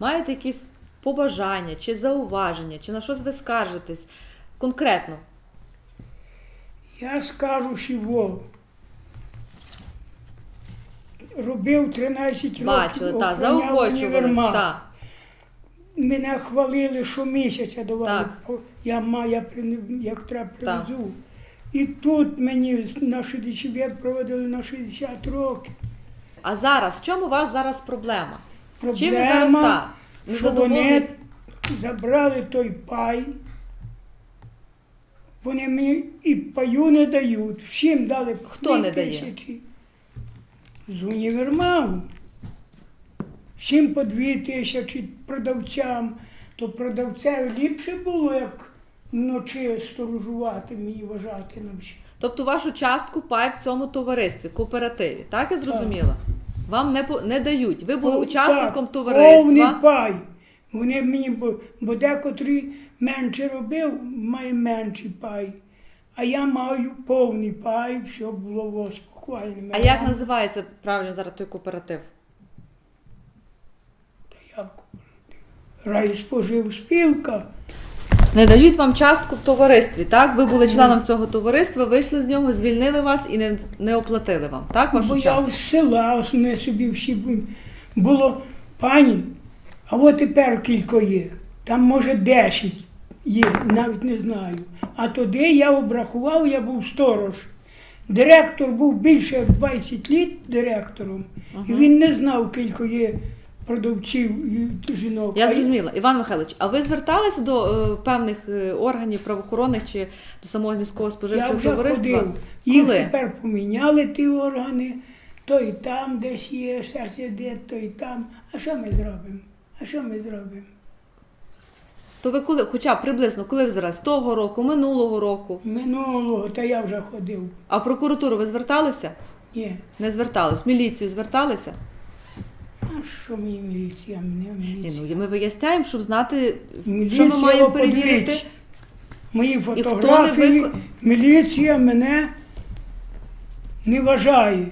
маєте якісь побажання чи зауваження, чи на щось ви скаржитесь конкретно? Я скажу, що Вов. Робив 13 років. Бачили, та, охороняв заохочувались, універмаг. Мене хвалили, що місяця давали. Так. Я маю, як треба привезу. І тут мені на 60 проводили на 60 років. А зараз, в чому у вас зараз проблема? Чим ви Проблема, зараз так? що Незадоволені? вони забрали той пай. Вони мені і паю не дають. Всім дали Хто не дає? тисячі. З універмагу. Всім по дві тисячі продавцям. То продавцеві ліпше було, як вночі сторожувати мені вважати нам ще. Тобто вашу частку пай в цьому товаристві, кооперативі, так я зрозуміла? Вам не, по- не дають. Ви були учасником так, товариства. Повний пай. Вони мені, бо, бо декотрий менше робив, має менший пай. А я маю повний пай, все було спокійно. А як називається правильно зараз той кооператив? Рай спожив спілка. Не дають вам частку в товаристві, так? Ви були членом цього товариства, вийшли з нього, звільнили вас і не, не оплатили вам, так? Вашу Бо я з села не собі всі бу- було пані, а от тепер кілько є. Там може 10 є, навіть не знаю. А тоді я обрахував, я був сторож. Директор був більше як 20 літ директором, і він не знав, кілько є продавців і жінок. Я зрозуміла. Іван Михайлович, а ви зверталися до е, певних е, органів правоохоронних чи до самого міського Я споживчого вже товариства? ходив. Їх Коли? тепер поміняли ті органи, той там десь є, ще сидить, той там. А що ми зробимо? А що ми зробимо? То ви коли, хоча б приблизно, коли ви зараз? Того року, минулого року. Минулого, та я вже ходив. А в прокуратуру ви зверталися? Ні. Не звертались. В міліцію зверталися? Що мені міліція? Мене Ні, міліція. ну ми виясняємо, щоб знати, Міліція, що ми маємо о, подивіться. перевірити. Мої не фотографії, вик- міліція мене не вважає,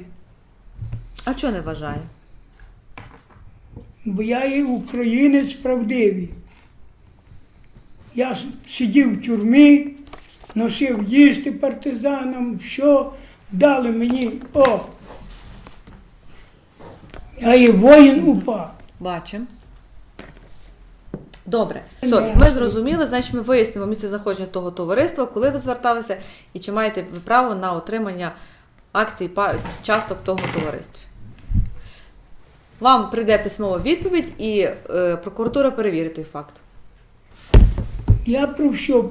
А чого не вважає? бо я є українець правдивий. Я с- сидів в тюрмі, носив їсти партизанам, все, дали мені, о, я є воїн УПА. Бачимо. Добре, все, ми зрозуміли, значить ми вияснимо місце знаходження того товариства, коли ви зверталися і чи маєте ви право на отримання акцій часток того товариства. Вам прийде письмова відповідь і е, прокуратура перевірить той факт. Я про все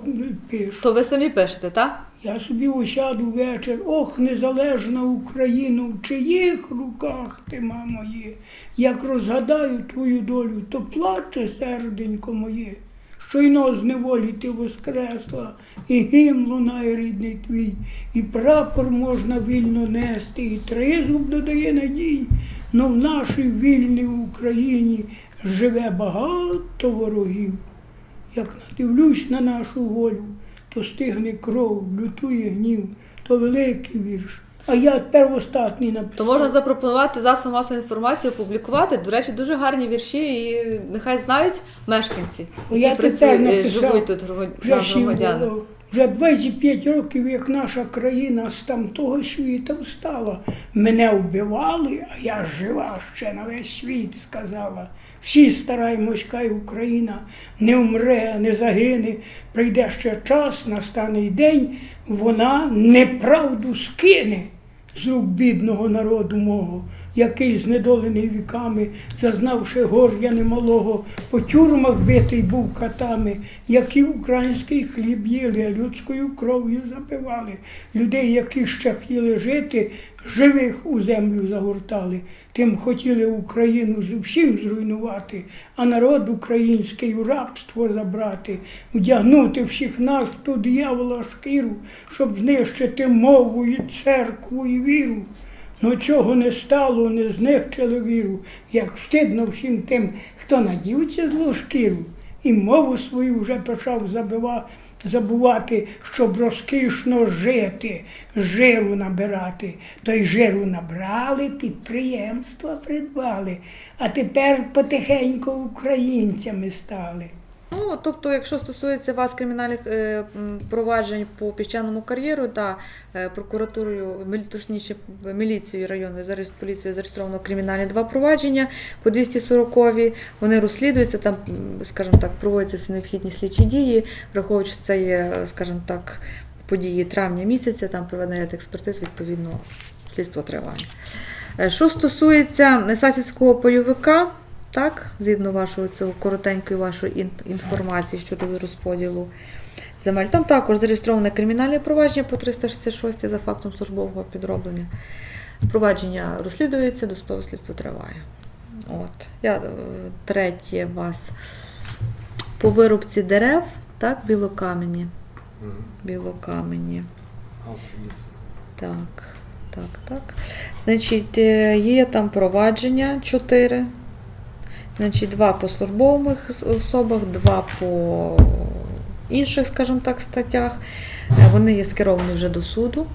пишу. То ви самі пишете, так? Я собі осяду вечір, ох, незалежна Україна, в чиїх руках ти, мамо, є. Як розгадаю твою долю, то плаче серденько моє. Щойно з неволі ти воскресла, і гімн лунає рідний твій, і прапор можна вільно нести, і тризуб додає надій. Но в нашій вільній Україні живе багато ворогів. Як надивлюсь на нашу волю, то стигне кров, лютує гнів, то великий вірш. А я первостатний написав. То можна запропонувати засобам масової інформації, опублікувати. До речі, дуже гарні вірші, і нехай знають мешканці, які я працюють, е, живуть тут громадяни. Вже 25 років, як наша країна з тамтого світу встала. Мене вбивали, а я жива ще на весь світ сказала. Всі стараємось, хай Україна не вмре, не загине. Прийде ще час, настане й день, вона неправду скине з рук бідного народу мого, який знедолений віками, зазнавши горя немалого, по тюрмах битий був хатами, які український хліб їли, а людською кров'ю запивали. Людей, які ще хотіли жити, живих у землю загортали. Тим хотіли Україну зовсім зруйнувати, а народ український у рабство забрати, вдягнути всіх нас ту диявола шкіру, щоб знищити мову і церкву і віру. Ну цього не стало, не знищили віру, як встидно всім тим, хто надів цю злу шкіру. і мову свою вже почав забива, забувати, щоб розкішно жити, жиру набирати. То й жиру набрали, підприємства придбали, а тепер потихеньку українцями стали. Ну, тобто, якщо стосується вас кримінальних е, проваджень по піщаному кар'єру та е, прокуратурою, точніше міліцією районною зараз поліцією зареєстровано кримінальні два провадження по 240 вони розслідуються, там, скажімо так, проводяться всі необхідні слідчі дії, враховуючи що це є, скажімо так, події травня місяця, там проведення експертиз, відповідно, слідство триває. Е, Що стосується Сасівського бойовика, так, згідно вашого цього коротенької вашої інформації щодо розподілу земель, там також зареєстроване кримінальне провадження по 366 за фактом службового підроблення. Провадження розслідується, досудове слідство триває. От. Я, е, третє вас по вирубці дерев, так, білокамені. Білокамені. Так, так, так. Значить, е, є там провадження 4. Значить, два по службових особах, два по інших, скажімо так, статтях. Е, Вони є скеровані вже до суду.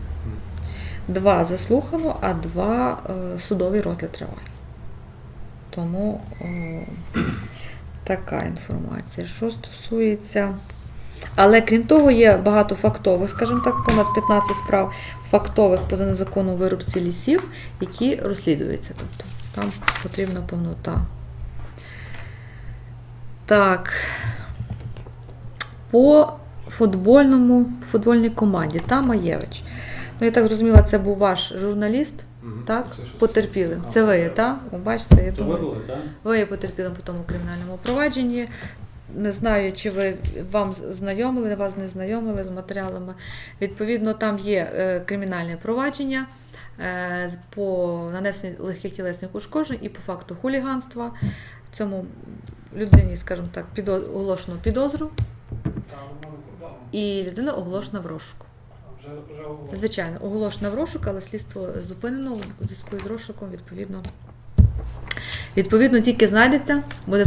Два заслухано, а два е, судовий розгляд триває. Тому е, така інформація. Що стосується. Але крім того, є багато фактових, скажімо так, понад 15 справ фактових поза незаконну вирубці лісів, які розслідуються. Тобто там потрібна повнота. Так. По футбольному, футбольній команді Тамаєвич. Ну, я так зрозуміла, це був ваш журналіст, Мгм. так? Це Потерпілим. Це ви так? Ви бачите, я думаю. Ви є потерпілим по тому кримінальному провадженні. Не знаю, чи ви вам знайомили, вас не знайомили з матеріалами. Відповідно, там є е, кримінальне провадження е, по нанесенню легких тілесних ушкоджень і по факту хуліганства. Цьому людині, скажімо так, підо- оголошено підозру, і людина оголошена в розшуку. Звичайно, оголошена в розшук, але слідство зупинено у зв'язку з розшуком, відповідно. Відповідно, тільки знайдеться, буде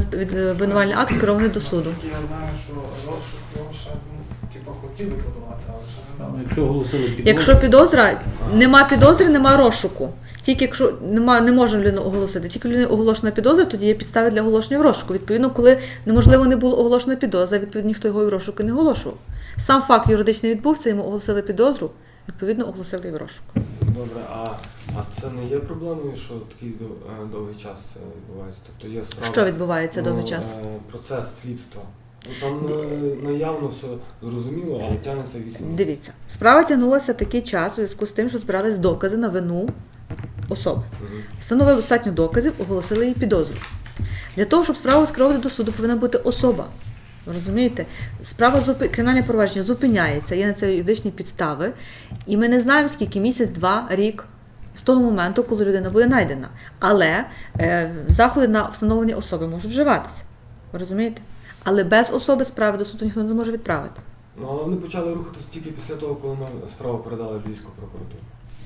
обвинувальний акт скерований до суду. Я знаю, що розшук його ще ну, типу, хотіли подавати, але ще не Ну, дали. Підозру, Якщо підозра, нема підозри, нема розшуку. Тільки якщо нема, не може людина оголосити, тільки людина оголошена підозра, тоді є підстави для оголошення в розшуку. Відповідно, коли неможливо не було оголошена підозра, відповідно ніхто його і в розшуку не оголошував. Сам факт юридичний відбувся, йому оголосили підозру, відповідно оголосили і в розшук. Добре, а, а це не є проблемою, що такий е, довгий час е, відбувається? Тобто є справа. Що відбувається ну, довгий час? е, Процес слідства. Ну, там наявно все зрозуміло, але тягнеться 8 місяців. Дивіться, справа тягнулася такий час у зв'язку з тим, що збирались докази на вину особи. Встановили достатньо доказів, оголосили їй підозру. Для того, щоб справу скеровувати до суду, повинна бути особа. Розумієте? Справа зупи... кримінальне провадження зупиняється, є на це юридичні підстави, і ми не знаємо, скільки місяць, два, рік з того моменту, коли людина буде знайдена. Але е, заходи на встановлення особи можуть вживатися. Розумієте? Але без особи справи до суду ніхто не зможе відправити. Ну, але вони почали рухатись тільки після того, коли ми справу передали в Львівську прокуратуру.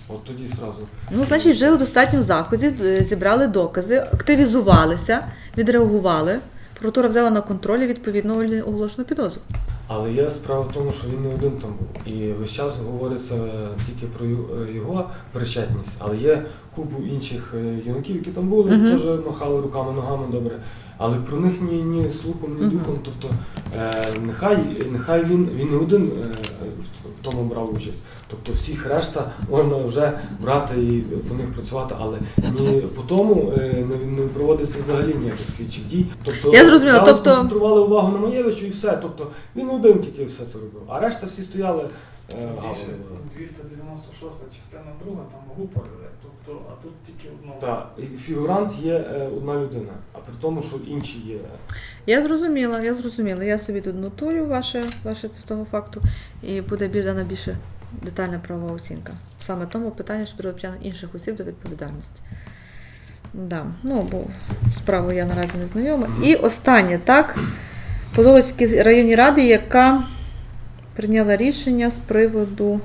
От тоді зразу. Ну, значить, вжили достатньо заходів, е, зібрали докази, активізувалися, відреагували. Прокуратура взяла на контроль і відповідно оголошено підозру. Але є справа в тому, що він не один там був. І весь час говориться тільки про е, його причетність, але є купу інших е, юнаків, які там були, Мгм. теж махали руками, ногами добре. Але про них ні, ні слухом, ні духом. Тобто е, нехай, нехай він, він не один е, в тому брав участь. Тобто всіх решта можна вже брати і по них працювати, але ні по тому е, не, не проводиться взагалі ніяких слідчих дій. Тобто Я зрозуміла, тобто- концентрували увагу на Маєвичу і все. Тобто він один тільки все це робив, а решта всі стояли е, Більше гавали. 296 частина друга, там група людей. Тобто, а тут тільки одного. Так, і фігурант є е, одна людина, а при тому, що інші є. Я зрозуміла, я зрозуміла. Я собі тут нотую ваше, ваше тому факту, і буде більш дана більше детальна правова оцінка. Саме тому питання, що притягнення інших осіб до відповідальності. Да. Ну, бо справою я наразі не знайома. І останнє, так, по районній раді, яка прийняла рішення з приводу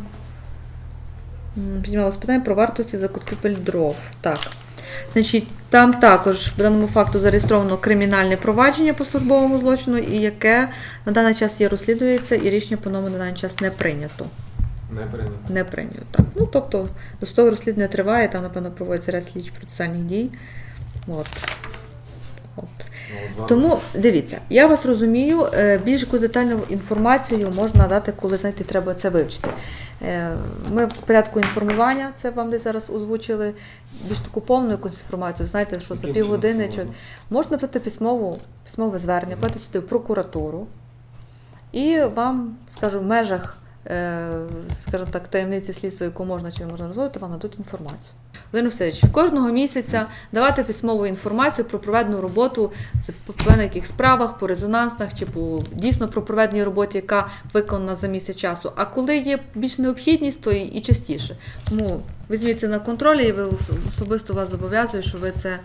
м, піднімалось питання про вартості закупівель дров. Так. Значить, Там також в даному факту зареєстровано кримінальне провадження по службовому злочину, і яке на даний час є розслідується, і рішення по ньому на даний час не прийнято. Не прийнято. Не прийнято. Так. Ну, тобто, досудове розслідування триває, там, напевно, проводиться ряд слідчих процесуальних дій. От. От. Ну, Тому дивіться, я вас розумію, е, більш якусь детальну інформацію можна дати, коли знаєте, треба це вивчити. Е, Ми в порядку інформування, це вам десь зараз озвучили, більш таку повну якусь інформацію. Знаєте, що за півгодини чи можна? написати письмову, письмове звернення, подати сюди в прокуратуру, і вам, скажу, в межах, скажімо так, таємниці слідства, яку можна чи не можна розводити, вам дадуть інформацію. Володимир Васильович, кожного місяця давати письмову інформацію про проведену роботу по яких справах, по резонансах чи по дійсно про проведеній роботі, яка виконана за місяць часу. А коли є більш необхідність, то і, частіше. Тому візьміть це на контроль, і ви особисто вас зобов'язую, що ви це.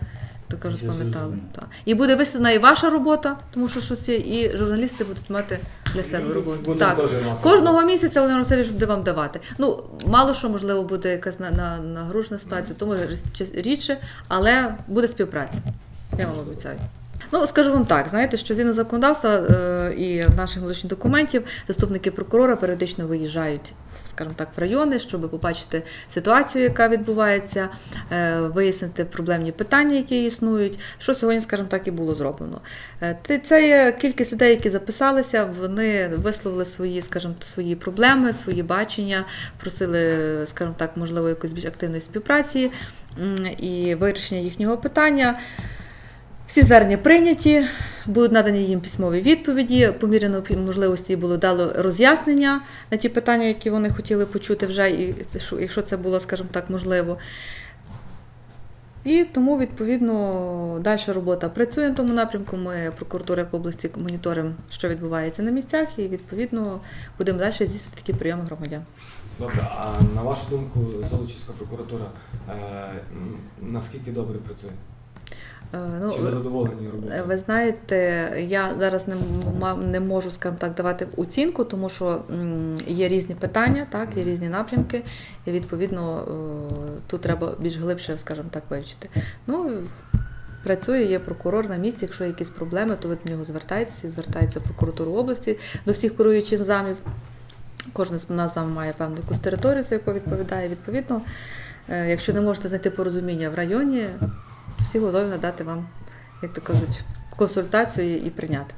То кажуть, пам'ятали. Так. І буде висвітлена і ваша робота, тому що щось є, і журналісти будуть мати для себе роботу. Будемо Так. Кожного місяця Володимир Васильович буде вам давати. Ну, мало що, можливо, буде якась на, на, нагружена ситуація, тому рідше, але буде співпраця. Я вам обіцяю. Ну, скажу вам так, знаєте, що згідно законодавства е, і наших внутрішніх документів заступники прокурора періодично виїжджають, скажімо так, в райони, щоб побачити ситуацію, яка відбувається, е, вияснити проблемні питання, які існують. Що сьогодні, скажімо так, і було зроблено. Е, Це є кількість людей, які записалися, вони висловили свої, скажімо, свої проблеми, свої бачення, просили, скажімо так, можливо, якоїсь більш активної співпраці і вирішення їхнього питання. Всі звернення прийняті, будуть надані їм письмові відповіді. По мірі можливості було дало роз'яснення на ті питання, які вони хотіли почути вже, і якщо це було, скажімо так, можливо. І тому, відповідно, далі робота працює на тому напрямку. Ми прокуратура як області моніторимо, що відбувається на місцях, і відповідно будемо далі здійснювати такі прийоми громадян. Добре, а на вашу думку, Золочівська прокуратура е, наскільки добре працює? Е, Ну, Чи ви задоволені роботою? Е, Ви знаєте, я зараз не, не можу, скажімо так, давати оцінку, тому що є різні питання, так, є різні напрямки, і відповідно е, тут треба більш глибше, скажімо так, вивчити. Ну, працює, є прокурор на місці, якщо є якісь проблеми, то ви до нього звертаєтеся, звертається в прокуратуру області до всіх керуючих замів. Кожен з нас зам має певну якусь територію, за яку відповідає. Відповідно, якщо не можете знайти порозуміння в районі, всі готові надати вам, як то кажуть, консультацію і прийняти.